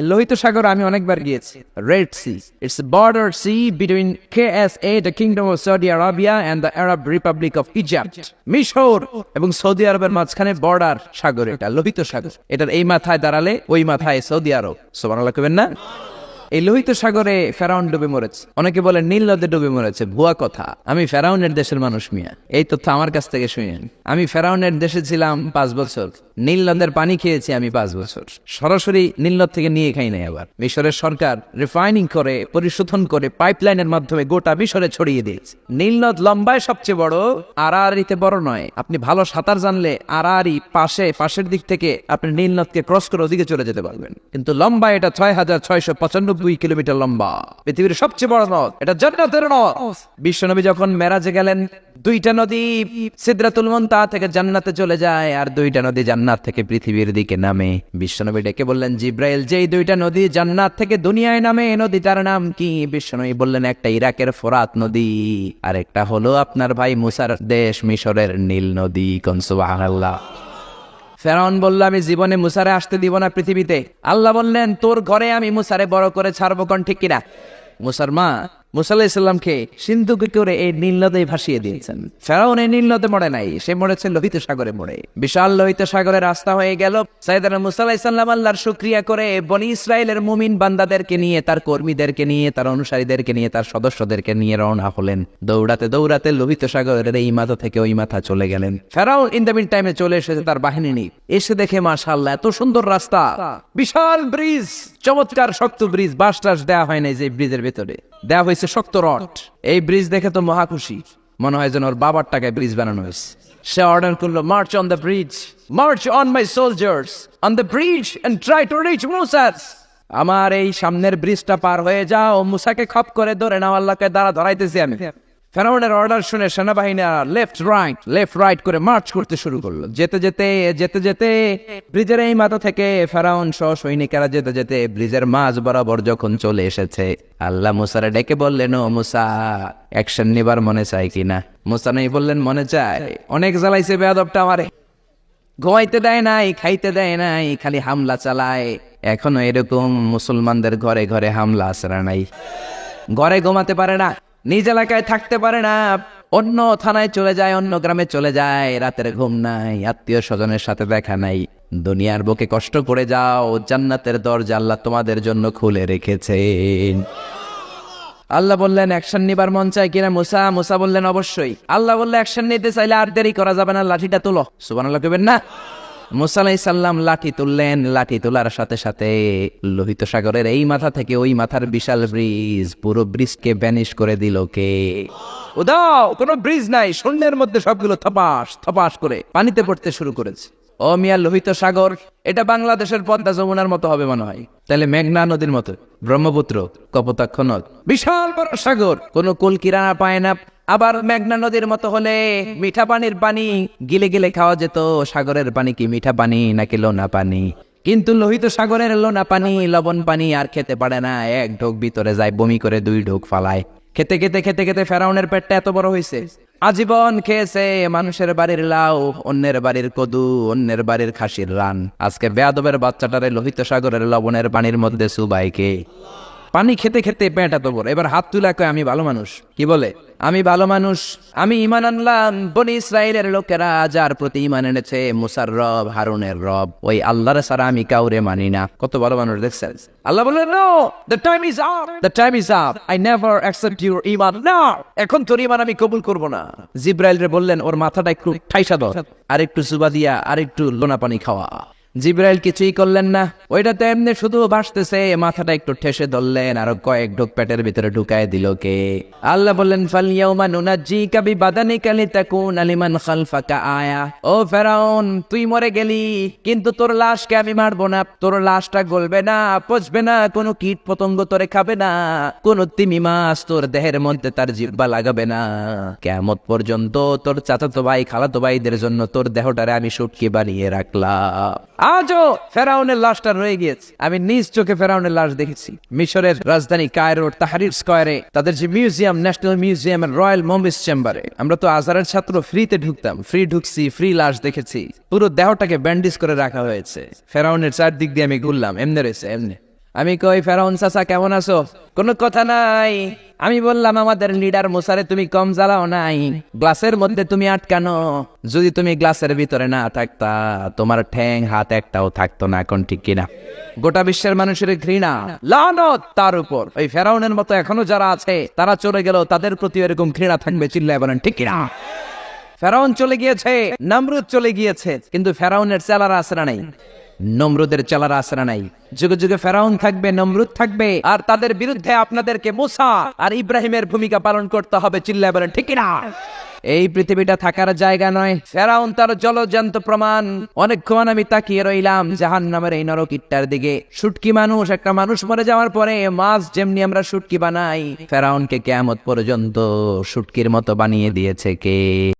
লোহিত সাগর আমি অনেকবার গিয়েছি। Red Sea it's border sea between K S A the Kingdom of Saudi Arabia and the Arab Republic of Egypt মিশর এবং Saudi আরবের মাঝখানে বর্ডার সাগর এটা, লোহিত সাগর। এটার এই মাথায় দাঁড়ালে ওই মাথায় সৌদি আরব। সোমানাল্লাহ কবেন না? এই লোহিত সাগরে ফেরাউন ডুবে মরেছে। অনেকে বলে নীল নদে ডুবে মরেছে, ভুয়া কথা। আমি ফেরাউনের দেশের মানুষ মিয়া। এই তথ্য আমার কাছ থেকে শুনেন। আমি ফেরাউনের দেশে ছিলাম পাঁচ বছর। নীল নদের পানি খেয়েছি আমি পাঁচ বছর। সরাসরি নীল নদ থেকে নিয়ে খাই নাই আবার। মিশরের সরকার রিফাইনিং করে, পরিশোধন করে পাইপলাইনের মাধ্যমে গোটা মিশরে ছড়িয়ে দিয়েছে। নীল নদ লম্বায় সবচেয়ে বড় আড়াআড়িতে বড় নয়। আপনি ভালো সাঁতার জানলে আড়াআড়ি পাশে, পাশের দিক থেকে আপনি নীল নদকে ক্রস করে ওদিকে চলে যেতে পারবেন। কিন্তু লম্বা এটা ছয় হাজার ছয়শো পঁচানব্বই কিলোমিটার লম্বা। পৃথিবীর সবচেয়ে বড় নদ, এটা জান্নাতের নদ। বিশ্বনবী যখন মেরাজে গেলেন, দুইটা নদী সিদ্রাতুল মুনতা থেকে জান্নাতে চলে যায়, আর দুইটা নদী জান্নাত থেকে পৃথিবীর দিকে নামে। বিশ্বনবী ডেকে বললেন, জিব্রাইল, যেই দুইটা নদী জান্নাত থেকে দুনিয়ায় নামে এই নদীটার নাম কি? বিশ্বনবী বললেন, একটা ইরাকের ফোরাত নদী আর একটা হলো আপনার ভাই মুসার দেশ মিশরের নীল নদী কনসুবাহ ফেরাউন বলল, আমি জীবনে মুসারে আসতে দিব না পৃথিবীতে। আল্লাহ বললেন, তোর ঘরে আমি মুসারে বড় করে ছাড়বো কন ঠিক কিনা? মুসার মা মুসা আলাহিসাল্লামকে সিন্ধুকে করে এই নীল নদে ভাসিয়ে দিয়েছেন। ফেরাউন এই নীল নদে মরে নাই, সে মরেছে লোহিত সাগরে মরে। বিশাল লোহিত সাগরে রাস্তা হয়ে গেল। সাইদানা মুসা আলাহিসাল্লাম আল্লাহর শুক্রিয়া করে বনি ইসরায়েলের মুমিন বান্দাদেরকে নিয়ে, তার কর্মীদেরকে নিয়ে, তার অনুসারীদেরকে নিয়ে, তার সদস্যদেরকে নিয়ে রওনা হলেন। দৌড়াতে দৌড়াতে লোহিত সাগরের এই মাথা থেকে ওই মাথা চলে গেলেন। ফেরাউন ইন দ্য মিন টাইমে চলে এসেছে তার বাহিনী নিয়ে। এসে দেখে মাশাল্লাহ এত সুন্দর রাস্তা। বিশাল ব্রিজ, চমৎকার শক্ত ব্রিজ বাস টাস দেওয়া হয় নাই যে ব্রিজের ভেতরে। দেওয়া হয়েছে শক্ত রড। এই ব্রিজ দেখে তো মহা খুশি। মনে হয় যেন ওর বাবার টাকায় ব্রিজ বানানো হয়েছে। সে অর্ডার করল march on the bridge march on my soldiers on the bridge and try to reach মুসাস আমার এই সামনের ব্রিজটা পার হয়ে যাও, মুসাকে খপ করে ধরে নাও, আল্লাহকে দ্বারা ধরাইতেছি আমি। ফেরাউনের অর্ডার শুনে সেনাবাহিনীরা লেফট রাইট লেফট রাইট করে মার্চ করতে শুরু করল। যেতে যেতে যেতে যেতে ব্রিজের এই মাথা থেকে ফেরাউন সহ সৈনিকেরা যেতে যেতে ব্রিজের মাঝ বরাবর যখন চলে এসেছে, আল্লাহ মুসারে ডেকে বললেন, ও মুসা অ্যাকশন নিবার মনে চাই কিনা? মুসা নেই বললেন, মনে চায়। অনেক জ্বালাইছে বেয়াদবটা আমারে। ঘুমাইতে দেয় নাই, খাইতে দেয় নাই, খালি হামলা চালায়। এখনও এরকম মুসলমানদের ঘরে ঘরে হামলা আসরা নাই? ঘরে ঘুমাতে পারে না। নিজ এলাকায় থাকতে পারে না। অন্য থানায় চলে যায়, অন্য গ্রামে চলে যায়। রাতের ঘুম নাই, আত্মীয় স্বজনের সাথে দেখা নাই। দুনিয়ার বুকে কষ্ট করে যাও, জান্নাতের দরজা আল্লাহ তোমাদের জন্য খুলে রেখেছেন। আল্লাহ বললেন, অ্যাকশন নিবার মন চায় কিনা মুসা? মুসা বললেন, অবশ্যই। আল্লাহ বললে, অ্যাকশন নিতে চাইলে আর দেরি করা যাবে না, লাঠিটা তুলো। সুবান আল্লাহ কেবেন না? মুসা সাল্লাম লাঠি তুললেন, লাঠি তোলার সাথে সাথে লোহিত সাগরের এই মাথা থেকে ওই মাথার বিশাল ব্রিজ, পুরো ব্রিজকে ব্যানিশ করে দিল কে? উদাও, কোনো ব্রিজ নাই, শূন্যের মধ্যে সবগুলো থপাস থপাস করে পানিতে পড়তে শুরু করেছে। ও মিয়া লোহিত সাগর, এটা বাংলাদেশের পদ্মা যমুনার মতো হবে মনে হয়। তাহলে মেঘনা নদীর মতো, ব্রহ্মপুত্র, কপোতাক্ষ নদ, বিশাল বড় সাগর, কোনো কুল পায় না। আবার মেঘনা নদীর মতো হলে মিঠা পানির পানি, গিলে গিলে খাওয়া যেত। সাগরের পানি কি মিঠা পানি নাকি লোনা পানি? কিন্তু লোহিত সাগরের লোনা পানি, লবণ পানি আর খেতে পারে না। এক ঢোক ভিতরে যায়, বমি করে দুই ঢোক ফালায়। খেতে খেতে খেতে খেতে ফেরাউনের পেটটা এত বড় হয়েছে আজীবন খেয়েছে মানুষের বাড়ির লাউ, অন্যের বাড়ির কদু, অন্যের বাড়ির খাসির রান। আজকে বেয়াদবের বাচ্চাটারে লোহিত সাগরের লবণের পানির মধ্যে সুবাইকে পানি খেতে খেতে পেট এত বড় এবার হাত তুলা কয়, আমি ভালো মানুষ। কি বলে? আমি ভালো মানুষ। আমি ইমান আনলাম। বনি ইসরায়েলের লোকেরা যার প্রতি ইমান এনেছে মুসার রব, হারুনের রব। ওই আল্লাহর সারা আমি কাউরে মানি না। কত ভালো মানুষ দেখছেন? আল্লাহ বললেন no the time is up the time is up I never accept your ইমান না, এখন তোর ইমান আমি কবুল করব না। জিব্রাইল রে বললেন, ওর মাথাটা একটু ঠাইসা দাও আর একটু সুবা দিয়া আর একটু লোনা পানি খাওয়া। জিব্রাইল কিছুই করলেন না। ওইটা তো এমনি শুধু ভাসতেছে মাথাটা একটু ঠেসে ধরলেন, আর কয়েক ঢোক পেটের ভিতরে ঢুকায় দিল কে। আল্লাহ বললেন ফালিয়াউমা নুনাজ্জিকা বিবাদানিকা লিতাকুন আলিমান খালফাকা আয়া। ও ফেরাউন, তুই মরে গেলি, কিন্তু তোর লাশকে আমি মারবো না, তোর লাশটা গলবে না, পচবে না, কোনো কীট পতঙ্গ তোরে খাবে না, কোনো তিমি মাছ তোর দেহের মধ্যে তার জিব্বা লাগাবে না। কেমত পর্যন্ত তোর চাচাতো ভাই, খালাতো ভাইদের জন্য তোর দেহটারে আমি সুটকি বানিয়ে রাখলাম। আজও ফেরাউনের লাশটা রয়ে গিয়েছে। আমি নিজ চোখে ফেরাউনের লাশ দেখেছি। মিশরের রাজধানী কায়রোর তাহারির স্কোয়ারে, তাদের যে museum, national museum royal mummies চেম্বারে, আমরা তো আজারের ছাত্র, ফ্রিতে ঢুকতাম, ফ্রি ঢুকছি, ফ্রি লাশ দেখেছি। পুরো দেহটাকে ব্যান্ডেজ করে রাখা হয়েছে। ফেরাউনের চারদিক দিয়ে আমি ঘুরলাম, এমনি রয়েছে, এমনি। আমি কই, ফেরাউন চাচা, কেমন আছো? কোনো কথা নাই। আমি বললাম, আমাদের লিডার মুসারে তুমি কম জ্বালাও নাই। গ্লাসের মধ্যে তুমি আটকানো। যদি তুমি গ্লাসের ভিতরে না থাকতা, তোমার ঠ্যাং, হাত একটাও থাকতো না, এখন ঠিক কিনা? গোটা বিশ্বের মানুষের ঘৃণা, লানত তার উপর। ওই ফেরাউনের মতো এখনও যারা আছে, তারা চলে গেল তাদের প্রতি এরকম ঘৃণা থাকবে, চিল্লায় বলেন, ঠিক কিনা? ফেরাউন চলে গিয়েছে, নমরুদ চলে গিয়েছে, কিন্তু ফেরাউনের চেলারা আসরা নাই। নমরুদের চেলারা আসরা নাই। যুগে যুগে ফেরাউন থাকবে, নমরুদ থাকবে, আর তাদের বিরুদ্ধে আপনাদেরকে মুসা আর ইব্রাহিমের ভূমিকা পালন করতে হবে, চিল্লায় বলেন, ঠিক না এই পৃথিবীটা থাকার জায়গা নয়। ফেরাউন তার জলজান্ত প্রমাণ। অনেকক্ষণ আমি তাকিয়ে রইলাম জাহান নামের এই নরকিটটার দিকে। শুটকি মানুষ, একটা মানুষ মরে যাওয়ার পরে মাছ যেমনি আমরা শুটকি বানাই, ফেরাউনকে কেয়ামত পর্যন্ত শুটকির মতো বানিয়ে দিয়েছে কে?